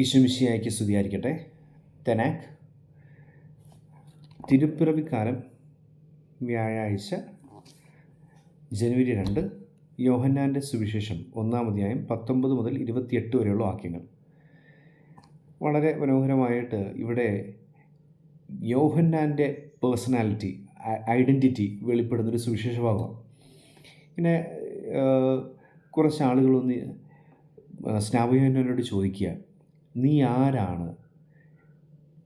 ഈശ്വമിശിയായിക്ക് സ്തുതിയായിരിക്കട്ടെ. തെനാക്ക് തിരുപ്പിറവിക്കാലം വ്യാഴാഴ്ച ജനുവരി രണ്ട് യോഹന്നാന്റെ സുവിശേഷം ഒന്നാം അധ്യായം പത്തൊമ്പത് മുതൽ ഇരുപത്തിയെട്ട് വരെയുള്ള വാക്യങ്ങൾ. വളരെ മനോഹരമായിട്ട് ഇവിടെ യോഹന്നാന്റെ പേഴ്സണാലിറ്റി ഐഡന്റിറ്റി വെളിപ്പെടുന്നൊരു സുവിശേഷ ഭാഗമാണ് പിന്നെ കുറച്ച് ആളുകളൊന്ന് സ്നാപയോഹനോട് ചോദിക്കുക. നീ ആരാണ്?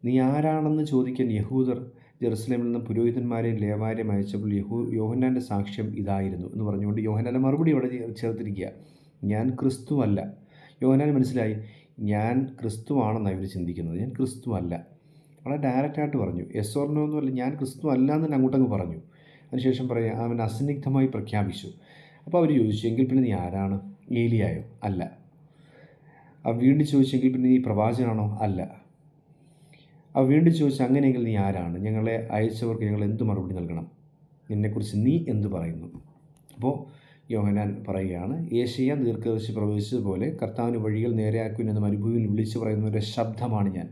നീ ആരാണെന്ന് ചോദിക്കാൻ യഹൂദർ ജെറുസലേമിൽ നിന്ന് പുരോഹിതന്മാരെയും ലേവാരെയും അയച്ചപ്പോൾ യഹൂ യോഹന്നാന്റെ സാക്ഷ്യം ഇതായിരുന്നു എന്ന് പറഞ്ഞുകൊണ്ട് യോഹന്നാന്റെ മറുപടി അവിടെ ചേർത്തിരിക്കുക. ഞാൻ ക്രിസ്തു അല്ല. യോഹന്നാൻ മനസ്സിലായി ഞാൻ ക്രിസ്തുവാണെന്നാണ് ഇവർ ചിന്തിക്കുന്നത്. ഞാൻ ക്രിസ്തു അല്ല. വളരെ ഡയറക്റ്റായിട്ട് പറഞ്ഞു. എസ് ഓർണോ അല്ല ഞാൻ ക്രിസ്തു അല്ല എന്ന് തന്നെ അങ്ങോട്ടങ്ങ് പറഞ്ഞു. അതിനുശേഷം പറയാം അവൻ അസന്നിഗ്ധമായി പ്രഖ്യാപിച്ചു. അപ്പോൾ അവർ ചോദിച്ചു എങ്കിൽ പിന്നെ നീ ആരാണ്? ഏലിയായോ? അല്ല. ആ വീണ്ടും ചോദിച്ചെങ്കിൽ പിന്നെ നീ പ്രവാചകനാണോ? അല്ല. അവ വീണ്ടും ചോദിച്ചു അങ്ങനെയെങ്കിൽ നീ ആരാണ്? ഞങ്ങളെ അയച്ചവർക്ക് ഞങ്ങൾ എന്ത് മറുപടി നൽകണം? നിന്നെക്കുറിച്ച് നീ എന്തു പറയുന്നു? അപ്പോൾ യോഹനാൻ പറയുകയാണ് ഏഷ്യ ദീർഘദർശി പ്രവേശിച്ചതുപോലെ കർത്താവിന് വഴികൾ നേരെയാക്കുമെന്ന് മരുഭൂമിയിൽ വിളിച്ചു ഒരു ശബ്ദമാണ് ഞാൻ.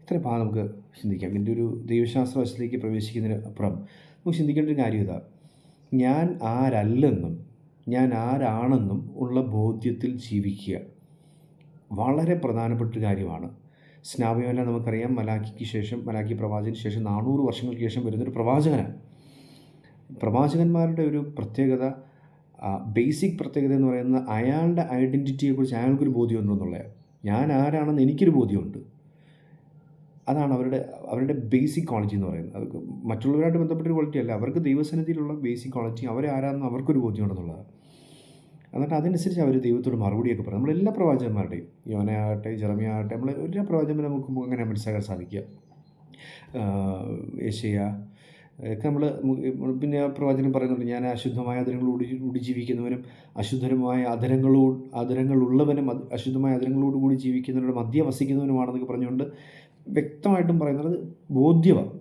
ഇത്ര ഭാഗം നമുക്ക് ചിന്തിക്കാം. ഇതിന്റെ ഒരു ദൈവശാസ്ത്ര വശത്തിലേക്ക് പ്രവേശിക്കുന്നതിന് അപ്പുറം നമുക്ക് ചിന്തിക്കേണ്ട ഒരു കാര്യം ഇതാ. ഞാൻ ആരല്ലെന്നും ഞാൻ ആരാണെന്നും ഉള്ള ബോധ്യത്തിൽ ജീവിക്കുക. വളരെ പ്രധാനപ്പെട്ട കാര്യമാണ്. സ്നാപയോല നമുക്കറിയാം മലാഖിക്ക് ശേഷം മലാഖി പ്രവാചകന് ശേഷം നാനൂറ് വർഷങ്ങൾക്ക് ശേഷം വരുന്നൊരു പ്രവാചകനാണ്. പ്രവാചകന്മാരുടെ ഒരു പ്രത്യേകത ബേസിക് പ്രത്യേകത എന്ന് പറയുന്നത് അയാളുടെ ഐഡന്റിറ്റിയെക്കുറിച്ച് അയാൾക്കൊരു ബോധ്യമുണ്ടെന്നുള്ളത് ഞാൻ ആരാണെന്ന് എനിക്കൊരു ബോധ്യമുണ്ട്. അതാണ് അവരുടെ അവരുടെ ബേസിക് ക്വാളിറ്റി എന്ന് പറയുന്നത്. അത് മറ്റുള്ളവരായിട്ട് ബന്ധപ്പെട്ടൊരു ക്വാളിറ്റി അല്ല. അവർക്ക് ദൈവസന്നിധിയിലുള്ള ബേസിക് ക്വാളിറ്റി അവരെ ആരാണെന്ന് അവർക്കൊരു ബോധ്യമുണ്ടെന്നുള്ളതാണ്. എന്നിട്ട് അതനുസരിച്ച് അവർ ദൈവത്തോട് മറുപടിയൊക്കെ പറയും. നമ്മളെല്ലാ പ്രവാചകന്മാരുടെയും യോനയാകട്ടെ ജെറമിയാകട്ടെ നമ്മൾ എല്ലാ പ്രവാചകന്മാരും നമുക്ക് അങ്ങനെ മനസ്സിലാക്കാൻ സാധിക്കുക. ഏഷ്യ ഒക്കെ നമ്മൾ പിന്നെ ആ പ്രവാചകൻ പറയുന്നുണ്ട് ഞാൻ അശുദ്ധമായ അധരങ്ങളോട് കൂടി ജീവിക്കുന്നവനും അശുദ്ധരമായ അധരങ്ങളോ അധരങ്ങളുള്ളവനും അശുദ്ധമായ അധരങ്ങളോട് കൂടി ജീവിക്കുന്നവരുടെ മധ്യ വസിക്കുന്നവനുമാണെന്നൊക്കെ പറഞ്ഞുകൊണ്ട് വ്യക്തമായിട്ടും പറയുന്നത് ബോധ്യമാണ്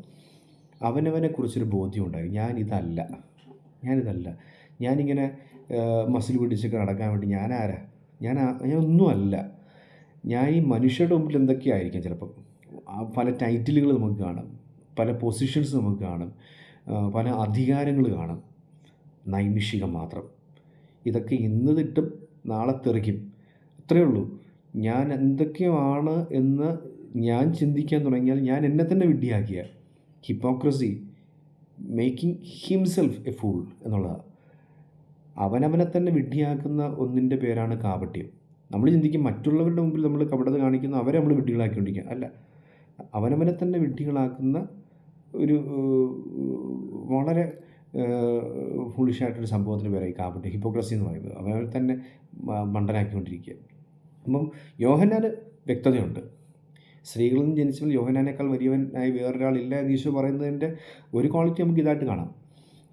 അവനവനെക്കുറിച്ചൊരു ബോധ്യമുണ്ടായി ഞാനിതല്ല. ഞാനിതല്ല. ഞാനിങ്ങനെ മസിൽ പിടിച്ചൊക്കെ നടക്കാൻ വേണ്ടി ഞാൻ ആരാ ഞാൻ ഒന്നുമല്ല ഞാൻ ഈ മനുഷ്യരുടെ മുമ്പിൽ എന്തൊക്കെയായിരിക്കും ചിലപ്പം? പല ടൈറ്റിലുകൾ നമുക്ക് കാണാം. പല പൊസിഷൻസ് നമുക്ക് കാണും. പല അധികാരങ്ങൾ കാണും. നൈമിഷികം മാത്രം. ഇതൊക്കെ ഇന്ന് തിട്ടും നാളെ തെറിക്കും. അത്രയേ ഉള്ളൂ. ഞാൻ എന്തൊക്കെയാണ് എന്ന് ഞാൻ ചിന്തിക്കാൻ തുടങ്ങിയാൽ ഞാൻ എന്നെ തന്നെ വിഡ്ഢിയാക്കിയ hypocrisy making himself a fool എന്നുള്ളതാണ് അവനവനെ തന്നെ വിഡ്ഢിയാക്കുന്ന ഒന്നിന്റെ പേരാണ് കാപട്യം. നമ്മൾ ചിന്തിക്കും മറ്റുള്ളവരുടെ മുമ്പിൽ നമ്മൾ കപടത കാണിക്കുന്ന അവരെ നമ്മൾ വിഡ്ഢികളാക്കിക്കൊണ്ടിരിക്കുക. അല്ല അവനവനെ തന്നെ വിഡ്ഢികളാക്കുന്ന ഒരു വളരെ ഫുളിഷായിട്ടൊരു സംഭവത്തിന് പേരായി കാപട്യം ഹിപ്പോക്രസി എന്ന് പറയുന്നത്. അവനവനെ തന്നെ മണ്ടനാക്കിക്കൊണ്ടിരിക്കുക. അപ്പം യോഹന്നാന് വ്യക്തതയുണ്ട്. സ്ത്രീകളിൽ നിന്ന് ജനിച്ചവൻ യോഹനാനേക്കാൾ വലിയവനായി വേറൊരാളില്ല എന്ന് ഈശോ പറയുന്നതിന്റെ ഒരു ക്വാളിറ്റി നമുക്ക് ഇതായിട്ട് കാണാം.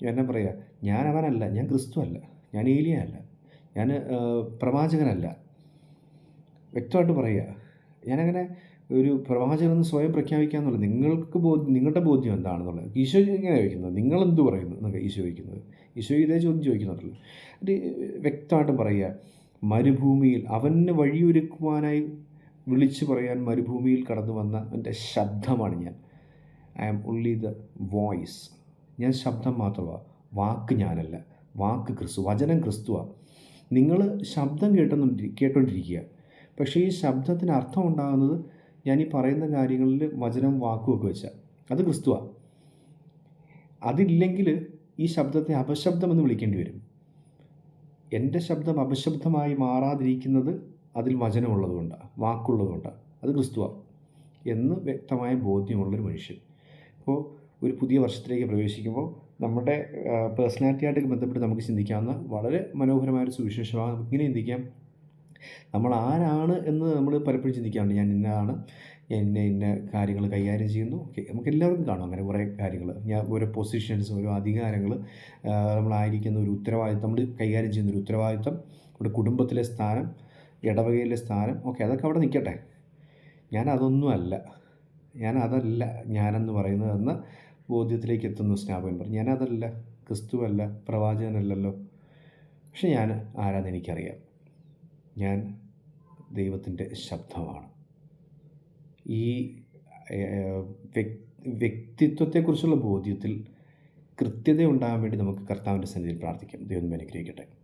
എന്നാ പറയുക ഞാൻ അവനല്ല ഞാൻ ക്രിസ്തു അല്ല ഞാൻ ഏലിയ അല്ല ഞാൻ പ്രവാചകനല്ല. വ്യക്തമായിട്ട് പറയുക ഞാനങ്ങനെ ഒരു പ്രവാചകനെന്ന് സ്വയം പ്രഖ്യാപിക്കാമെന്നുള്ളത് നിങ്ങൾക്ക് ബോധ്യം നിങ്ങളുടെ ബോധ്യം എന്താണെന്നുള്ളത്. ഈശോ ഇങ്ങനെ ചോദിക്കുന്നത് നിങ്ങളെന്ത് പറയുന്നു എന്നൊക്കെ ഈശോ ചോദിക്കുന്നത്. ഈശോ ഇതേ ചോദ്യം ചോദിക്കുന്നുണ്ടല്ലോ. അത് വ്യക്തമായിട്ടും പറയുക മരുഭൂമിയിൽ അവന് വഴിയൊരുക്കുവാനായി വിളിച്ചു പറയാൻ മരുഭൂമിയിൽ കടന്നു വന്ന എന്റെ ശബ്ദമാണ് ഞാൻ. I am only the voice ഞാൻ ശബ്ദം മാത്രമാണ്. വാക്ക് ഞാനല്ല. വാക്ക് ക്രിസ്തു വചനം ക്രിസ്തുവാണ് നിങ്ങൾ ശബ്ദം കേട്ടോണ്ടി കേട്ടോണ്ടിരിക്കുക. പക്ഷേ ഈ ശബ്ദത്തിന് അർത്ഥം ഉണ്ടാകുന്നത് ഞാൻ ഈ പറയുന്ന കാര്യങ്ങളിൽ വചനം വാക്കുമൊക്കെ വെച്ചാൽ അത് ക്രിസ്തുവാണ് അതില്ലെങ്കിൽ ഈ ശബ്ദത്തെ അപശബ്ദമെന്ന് വിളിക്കേണ്ടി വരും. എന്റെ ശബ്ദം അപശബ്ദമായി മാറാതിരിക്കുന്നത് അതിൽ വചനമുള്ളതുകൊണ്ടാണ് വാക്കുള്ളതുകൊണ്ടാണ് അത് ക്രിസ്തുവാണ് എന്ന് വ്യക്തമായ ബോധ്യമുള്ളൊരു മനുഷ്യൻ. ഇപ്പോൾ ഒരു പുതിയ വർഷത്തിലേക്ക് പ്രവേശിക്കുമ്പോൾ നമ്മുടെ പേഴ്സണാലിറ്റിയായിട്ട് ബന്ധപ്പെട്ട് നമുക്ക് ചിന്തിക്കാവുന്ന വളരെ മനോഹരമായ ഒരു സുവിശേഷമാണ് ഇങ്ങനെ ചിന്തിക്കാം. നമ്മൾ ആരാണ് എന്ന് നമ്മൾ പലപ്പോഴും ചിന്തിക്കാറുണ്ട്. ഞാൻ ഇന്നതാണ്. എന്നെ ഇന്ന കാര്യങ്ങൾ കൈകാര്യം ചെയ്യുന്നു. ഓക്കെ നമുക്ക് എല്ലാവർക്കും കാണും. അങ്ങനെ കുറേ കാര്യങ്ങൾ. ഞാൻ ഓരോ പൊസിഷൻസ് ഓരോ അധികാരങ്ങൾ നമ്മളായിരിക്കുന്ന ഒരു ഉത്തരവാദിത്തം നമ്മൾ കൈകാര്യം ചെയ്യുന്ന ഒരു ഉത്തരവാദിത്തം നമ്മുടെ കുടുംബത്തിലെ സ്ഥാനം ഇടവകയിലെ സ്ഥാനം ഓക്കെ അതൊക്കെ അവിടെ നിൽക്കട്ടെ. ഞാൻ അതൊന്നുമല്ല ഞാൻ അതല്ല ഞാനെന്ന് പറയുന്നതെന്ന് ബോധ്യത്തിലേക്ക് എത്തുന്നു പറഞ്ഞു ഞാനതല്ല ക്രിസ്തുവല്ല പ്രവാചകനല്ലല്ലോ. പക്ഷെ ഞാൻ ആരാന്ന് എനിക്കറിയാം. ഞാൻ ദൈവത്തിന്റെ ശബ്ദമാണ്. ഈ വ്യക്തിത്വത്തെക്കുറിച്ചുള്ള ബോധ്യത്തിൽ കൃത്യത ഉണ്ടാകാൻ വേണ്ടി നമുക്ക് കർത്താവിന്റെ സന്നിധിയിൽ പ്രാർത്ഥിക്കാം. ദൈവം അനുഗ്രഹിക്കട്ടെ.